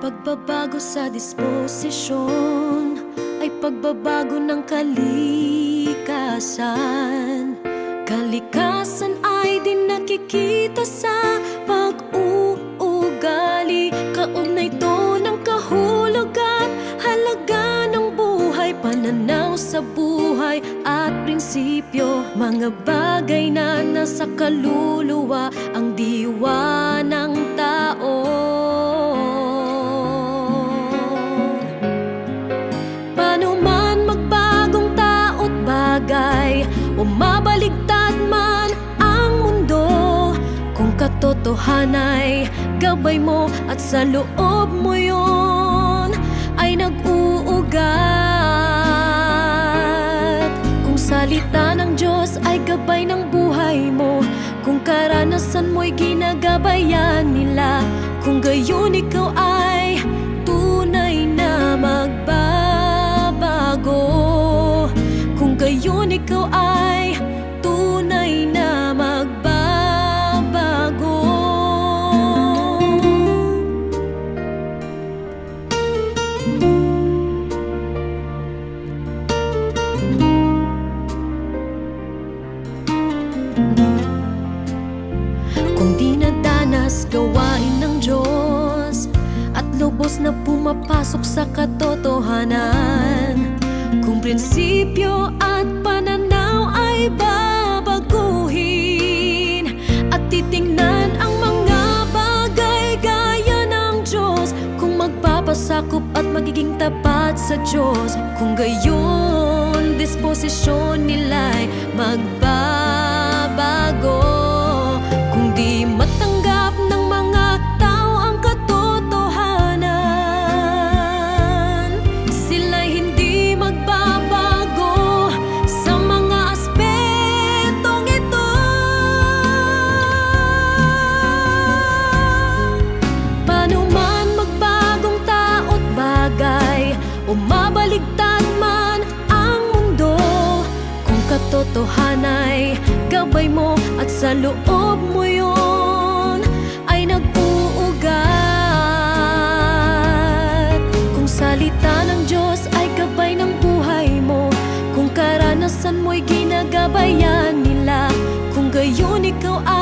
Pagbabago sa disposisyon Ay pagbabago ng kalikasan. Kalikasan ay di nakikita sa pag-uugali. Kaugnay to ng kahulugan Halaga ng buhay Pananaw sa buhay at prinsipyo. Mga bagay na nasa kaluluwa Ang diwa katotohanay. Gabay mo At sa loob mo yon ay nag-uugat. Kung salita ng Diyos ay gabay ng buhay mo Kung karanasan mo'y ginagabayan nila Kung gayon ikaw ay tunay na magbabago Kung gayon ikaw ay nadanas gawain ng Diyos At lubos na pumapasok sa katotohanan. Kung prinsipyo at pananaw ay babaguhin At titingnan ang mga bagay gaya ng Diyos. Kung magpapasakop at magiging tapat sa Diyos Kung gayon, disposisyon nila'y magbabago o mabaligtad man ang mundo Kung katotohanay gabay mo at sa loob mo yon ay nag-uugat. Kung salita ng Diyos ay gabay ng buhay mo Kung karanasan mo'y ginagabayan nila Kung gayon ikaw ay